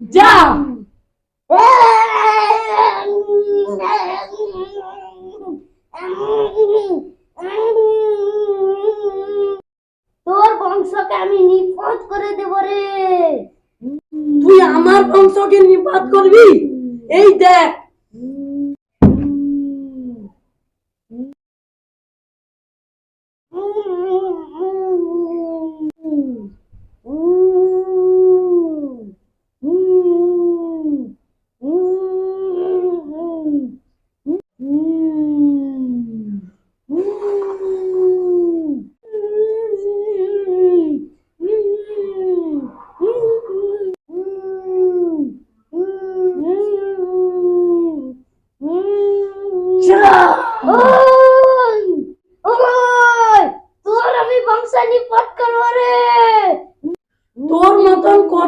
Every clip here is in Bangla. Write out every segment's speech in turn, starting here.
যা বংশকে আমি নিপাত করে দেব রে। তুই আমার বংশকে নিপাত করবি? এই দেখ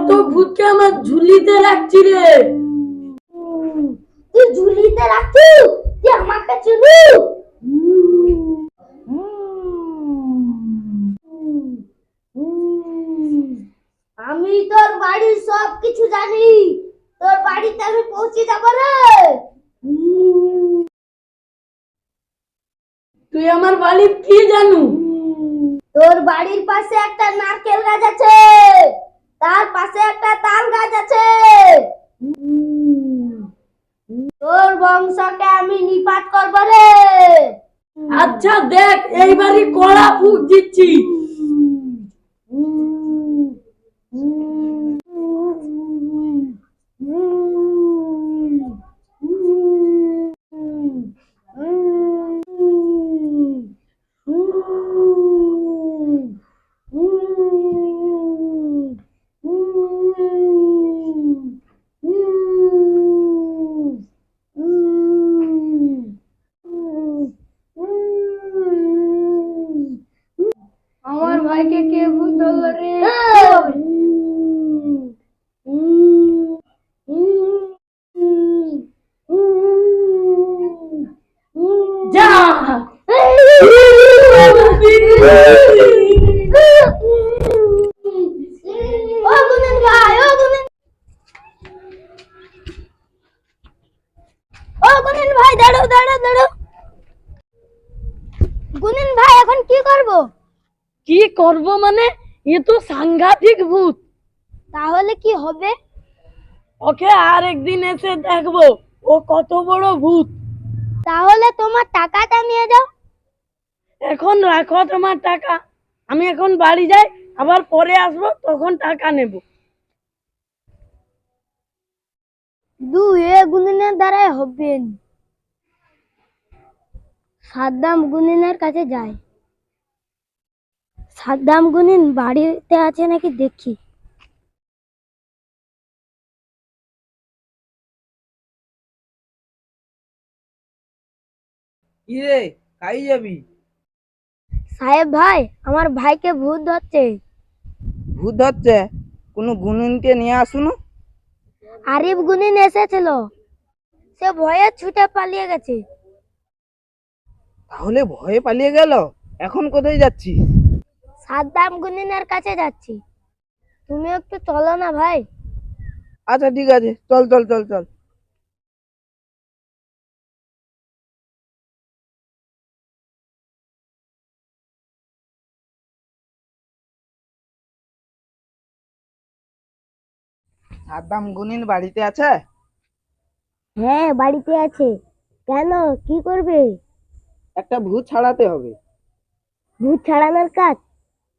কত ভূতকে আমার ঝুলিতে রাখছি রে। তুই ঝুলিতে রাখছু তুই আমাকে চুলু আমি তোর বাড়ির সব কিছু জানি। তোর বাড়িতে আমি পৌঁছে যাব রে। তুই আমার বাড়ির কি জানু? তোর বাড়ির পাশে একটা নারকেল গাছ আছে। তার পাশে একটা তাল গাছ আছে। তোর বংশকে আমি নিপাত করব রে। আচ্ছা দেখ এইবারই কড়া ফুক দিচ্ছি। আমার ভাইকে কে ভূত ধরলো রে যা ও গুনেন ভাই ও গুনেন ও গুনেন ভাই দাঁড়াও দাঁড়াও দাঁড়াও। গুনেন ভাই এখন কি করব? কি করব মানে? এ তো সাংঘাতিক ভূত। তাহলে কি হবে? ওকে আর একদিন এসে দেখব। ও কত বড় ভূত। তাহলে তোমার টাকাটা নিয়ে যাও। এখন রাখো তোমার টাকা। আমি এখন বাড়ি যাই আবার পরে আসব তখন টাকা নেব। দু এ গুনিনের দ্বারাই হবে সাদ্দাম গুনিনের কাছে যাই সাদ্দাম গুনিন বাড়িতে আছে নাকি দেখি। কি রে কাই যাবি? সাহেব ভাই আমার ভাইকে ভূত ধরছে। ভূত ধরছে? কোনো গুণিনকে নিয়ে আসুন। আরিফ গুনিন এসেছিল। সে ভয়ে ছুটে পালিয়ে গেছে। তাহলে ভয়ে পালিয়ে গেল? এখন কোথায় যাচ্ছিস? সাদ্দাম গুনিনের কাছে যাচ্ছি। তুমি একটু চলো না ভাই। আচ্ছা ঠিক আছে। চল চল চল চল। সাদ্দাম গুনিন বাড়িতে আছে? হ্যাঁ বাড়িতে আছে। কেন? কি করবে? একটা ভূত ছাড়াতে হবে। ভূত ছাড়ানোর কাজ?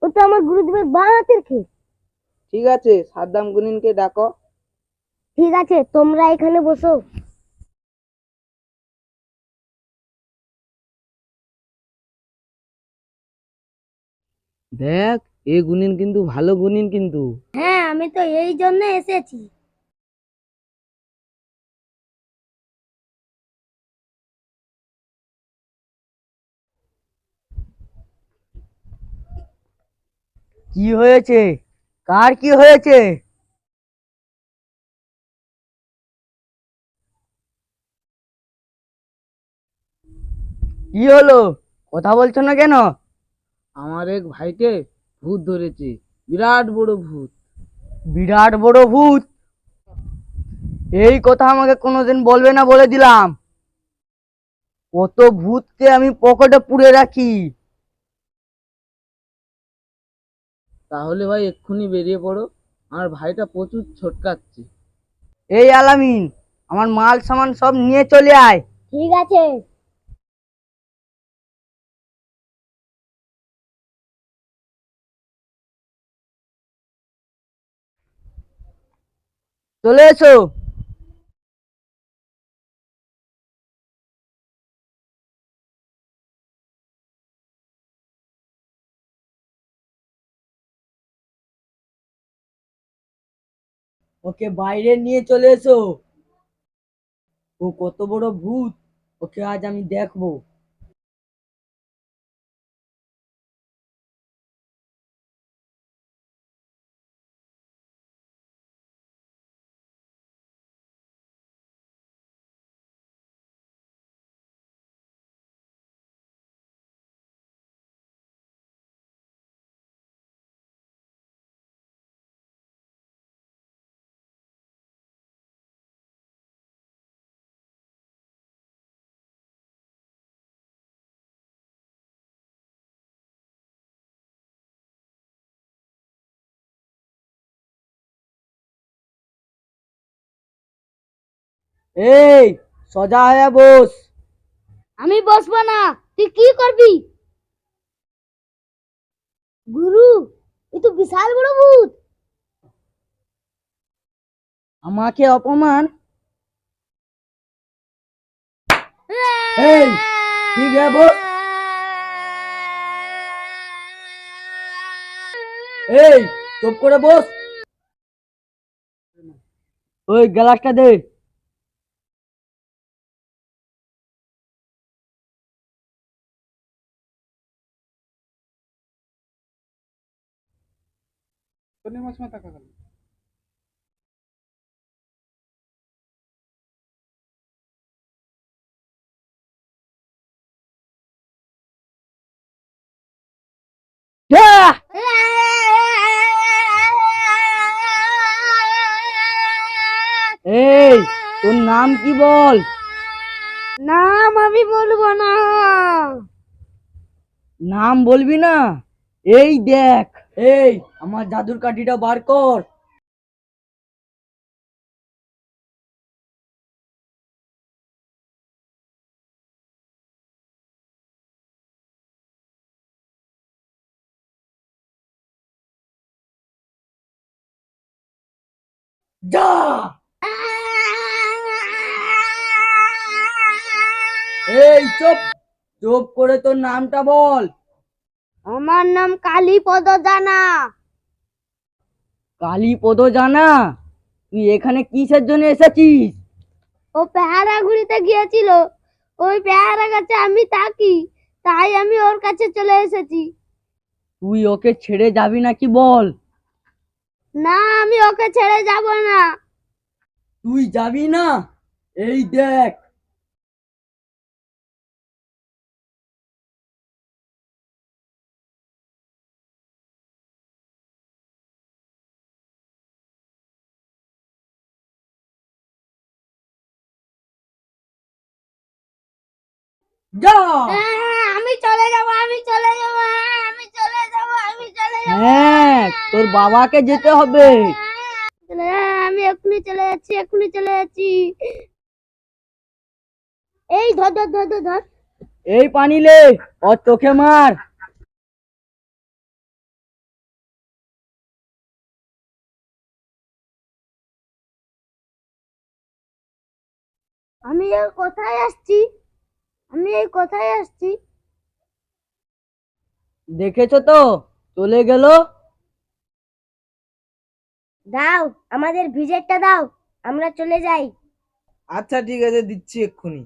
ও তো আমার গুরুদেবের বাঁ হাতের খেয়ে। ঠিক আছে সাদ্দাম গুনিনকে ডাকো। ঠিক আছে তোমরা এখানে বসো। দেখ এ গুনিন কিন্তু ভালো গুনিন কিন্তু। হ্যাঁ আমি তো এই জন্য এসেছি। কি হয়েছে? কার কি হয়েছে? কি হলো? কথা বলছো না কেন? আমার এক ভাইকে ভূত ধরেছে। বিরাট বড় ভূত। বিরাট বড় ভূত? এই কথা আমাকে কোনোদিন বলবে না বলে দিলাম। কত ভূতকে আমি পকেটে পুড়ে রাখি। তাহলে ভাই এক্ষুনি বেরিয়ে পড়ো। আমার ভাইটা প্রচুর ছটকাচ্ছে। এই আলামিন আমার মাল সামান সব নিয়ে চলে আয়। ঠিক আছে। চলে এসো। ওকে বাইরে নিয়ে চলে এসো। ও কত বড় ভূত। ওকে আজ আমি দেখব। এই সজা হয়ে বস। আমি বসবো না তুই কি করবি? গুরু এ তো বিশাল বড় ভূত। আমাকে অপমান? এই ঠিক আছে বস এই চুপ করে বস। ওই গ্লাসটা দে। যা! এই তোর নাম কি বল? নাম আমি বলব না। নাম বলবি না? এই দেখ। এই আমার জাদুর কাঠিটা বার কর। যা! এই চুপ! চুপ করে তোর নামটা বল। আমার নাম কালীপদ জানা। কালীপদ জানা? তুই এখানে কিসের জন্য এসেছিস? ও পেয়ারা ঘুরিতে গিয়েছিল। ওই পেয়ারা গাছে আমি থাকি তাই আমি ওর কাছে চলে এসেছি। তুই ওকে ছেড়ে যাবি নাকি বল? না আমি ওকে ছেড়ে যাব না। তুই যাবি না? এই দেখ হ্যাঁ, আমি চলে যাব আমি চলে যাব হ্যাঁ, আমি চলে যাব আমি চলে যাব। হ্যাঁ তোর বাবাকে যেতে হবে। হ্যাঁ, আমি এক্ষুনি চলে যাচ্ছি এক্ষুনি চলে যাচ্ছি। এই ধর ধর ধর ধর ধর। এই পানি লে ওর চোখে মার। আমি কোথায় আসছি? আমি এই কোথায় আসছি। দেখেছ তো? চলে গেল? দাও আমাদের ভিজেটটা দাও আমরা চলে যাই। আচ্ছা ঠিক আছে দিচ্ছি এক্ষুনি।